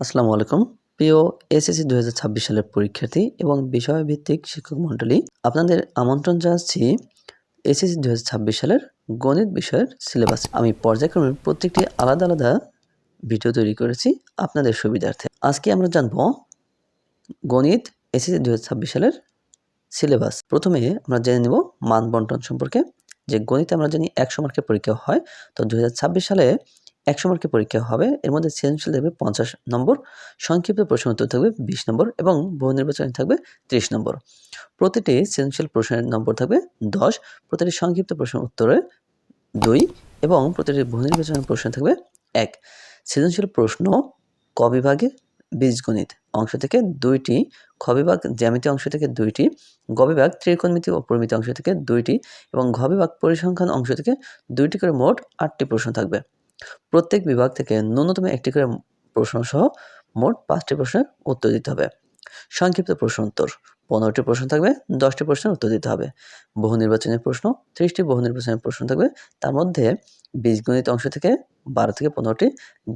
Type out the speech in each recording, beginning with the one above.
আসসালামু আলাইকুম। প্রিয় এসএসসি দুই হাজার ছাব্বিশ সালের পরীক্ষার্থী এবং বিষয়ভিত্তিক শিক্ষক মণ্ডলী, আপনাদের আমন্ত্রণ জানাচ্ছি এসএসসি দু হাজার ছাব্বিশ সালের গণিত বিষয়ের সিলেবাস। আমি পর্যায়ক্রমে প্রত্যেকটি আলাদা আলাদা ভিডিও তৈরি করেছি আপনাদের সুবিধার্থে। আজকে আমরা জানব গণিত এসএসসি দু হাজার ছাব্বিশ সালের সিলেবাস। প্রথমে আমরা জেনে নেব মান বন্টন সম্পর্কে। যে গণিতে আমরা জানি একশো মার্কের পরীক্ষা হয়, তো দু হাজার ছাব্বিশ সালে একশো মার্কের পরীক্ষা হবে। এর মধ্যে সৃজনশীল থাকবে পঞ্চাশ নম্বর, সংক্ষিপ্ত প্রশ্ন উত্তর থাকবে বিশ নম্বর এবং বহু নির্বাচনী থাকবে ত্রিশ নম্বর। প্রতিটি সৃজনশীল প্রশ্নের নম্বর থাকবে দশ, প্রতিটি সংক্ষিপ্ত প্রশ্ন উত্তরে দুই এবং প্রতিটি বহু নির্বাচনের প্রশ্ন থাকবে এক। সৃজনশীল প্রশ্ন ক বিভাগে বীজগণিত অংশ থেকে দুইটি, খ বিভাগ জ্যামিতি অংশ থেকে দুইটি, গ বিভাগ ত্রিকোণমিতি ও পরিমিতি অংশ থেকে দুইটি এবং ঘ বিভাগ পরিসংখ্যান অংশ থেকে দুইটি করে মোট আটটি প্রশ্ন থাকবে। প্রত্যেক বিভাগ থেকে ন্যূনতম একটি করে প্রশ্ন সহ মোট পাঁচটি প্রশ্নের উত্তর দিতে হবে। সংক্ষিপ্ত প্রশ্ন উত্তর, পনেরোটি প্রশ্ন থাকবে, দশটি প্রশ্নের উত্তর দিতে হবে। বহু নির্বাচনের প্রশ্ন, ত্রিশটি বহু নির্বাচনের প্রশ্ন থাকবে, তার মধ্যে বীজগণিত অংশ থেকে বারো থেকে পনেরোটি,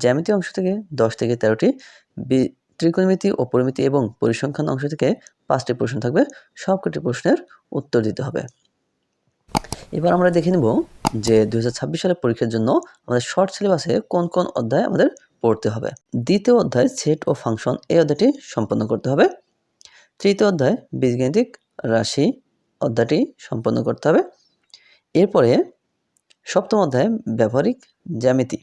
জ্যামিতি অংশ থেকে দশ থেকে তেরোটি ত্রিকোণমিতি ও পরিমিতি এবং পরিসংখ্যান অংশ থেকে পাঁচটি প্রশ্ন থাকবে, সবকটি প্রশ্নের উত্তর দিতে হবে। এবার আমরা দেখে নেব যে দু হাজার ছাব্বিশ সালের পরীক্ষার জন্য আমাদের শর্ট সিলেবাসে কোন কোন অধ্যায় আমাদের পড়তে হবে? দ্বিতীয় অধ্যায় সেট ও ফাংশন এই অধ্যায়টি সম্পন্ন করতে হবে। তৃতীয় অধ্যায়, বীজগাণিতিক রাশি, অধ্যায়টি সম্পন্ন করতে হবে। এরপরে সপ্তম অধ্যায়, ব্যবহারিক জ্যামিতি।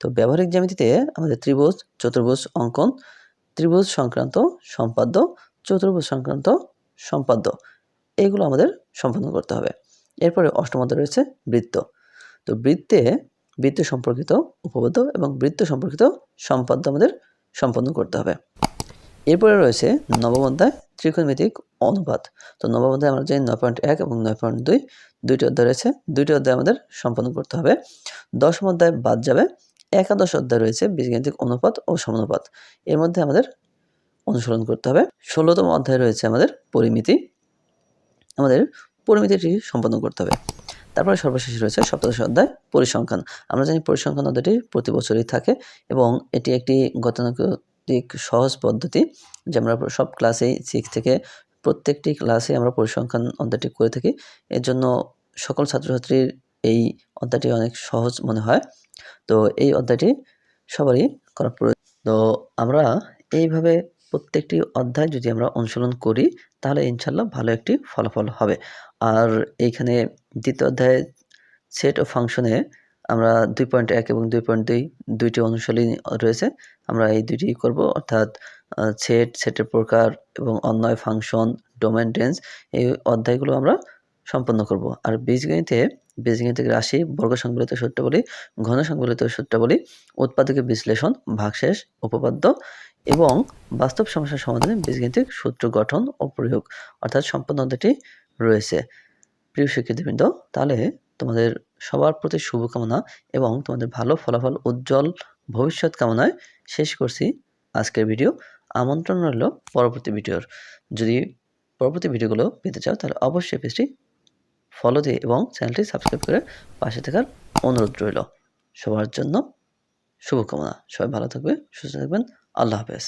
তো ব্যবহারিক জ্যামিতিতে আমাদের ত্রিভুজ, চতুর্ভুজ অঙ্কন, ত্রিভুজ সংক্রান্ত সম্পাদ্য, চতুর্ভুজ সংক্রান্ত সম্পাদ্য, এগুলো আমাদের সম্পন্ন করতে হবে। এরপরে অষ্টম অধ্যায় রয়েছে বৃত্ত। তো বৃত্তে, বৃত্ত সম্পর্কিত উপপাদ্য এবং বৃত্ত সম্পর্কিত সম্পাদ্য আমাদের সম্পন্ন করতে হবে। এরপরে রয়েছে নবম অধ্যায়, ত্রিকোণমিতিক অনুপাত। তো নবম অধ্যায় আমরা জানি নয় পয়েন্ট এক এবং নয় পয়েন্ট দুই, দুইটি অধ্যায় রয়েছে। দুইটি অধ্যায় আমাদের সম্পন্ন করতে হবে। দশম অধ্যায় বাদ যাবে। একাদশ অধ্যায় রয়েছে বীজগাণিতিক অনুপাত ও সমানুপাত। এর মধ্যে আমাদের অনুসরণ করতে হবে। ষোলোতম অধ্যায় রয়েছে আমাদের পরিমিতি। আমাদের পরিমিতিটি সম্পাদন করতে হবে। তারপরে সর্বশেষ রয়েছে সপ্তদশ অধ্যায় পরিসংখ্যান। আমরা জানি পরিসংখ্যান অধ্যায়টি প্রতি বছরই থাকে এবং এটি একটি গতানুগতিক সহজ পদ্ধতি যে আমরা সব ক্লাসেই সিক্স থেকে প্রত্যেকটি ক্লাসে আমরা পরিসংখ্যান অধ্যায়টি করে থাকি। এর জন্য সকল ছাত্রছাত্রীর এই অধ্যায়টি অনেক সহজ মনে হয়। তো এই অধ্যায়টি সবারই করা প্রয়োজন। তো আমরা এইভাবে প্রত্যেকটি অধ্যায় যদি আমরা অনুসরণ করি, তাহলে ইনশাল্লাহ ভালো একটি ফলাফল হবে। আর এইখানে দ্বিতীয় অধ্যায়ে সেট ও ফাংশনে আমরা দুই পয়েন্ট এক এবং দুই পয়েন্ট দুই, দুইটি অনুশীলনী রয়েছে। আমরা এই দুইটি করব, অর্থাৎ সেট সেটের প্রকার এবং অন্যয় ফাংশন ডোমেন রেঞ্জ এই অধ্যায়গুলো আমরা সম্পন্ন করব। আর বীজগণিতে, বীজগণিতিক রাশি বর্গ সংবলিত সূত্রাবলী ঘন সংবলিত সূত্রাবলী, উৎপাদকের বিশ্লেষণ, ভাগশেষ, উপপাদ্য এবং বাস্তব সমস্যার সমাধানে বীজগাণিতিক সূত্র গঠন ও প্রয়োগ, অর্থাৎ অধ্যায়টি রয়েছে। প্রিয় শিক্ষার্থীবৃন্দ, তাহলে তোমাদের সবার প্রতি শুভকামনা এবং তোমাদের ভালো ফলাফল উজ্জ্বল ভবিষ্যৎ কামনায় শেষ করছি আজকের ভিডিও। আমন্ত্রণ রইল পরবর্তী ভিডিওর। যদি পরবর্তী ভিডিওগুলো পেতে চাও, তাহলে অবশ্যই পেজটি ফলো দিয়ে এবং চ্যানেলটি সাবস্ক্রাইব করে পাশে থাকার অনুরোধ রইল। সবার জন্য শুভকামনা। সবাই ভালো থাকবে সুস্থ থাকবেন। আল্লাহ হাফেজ।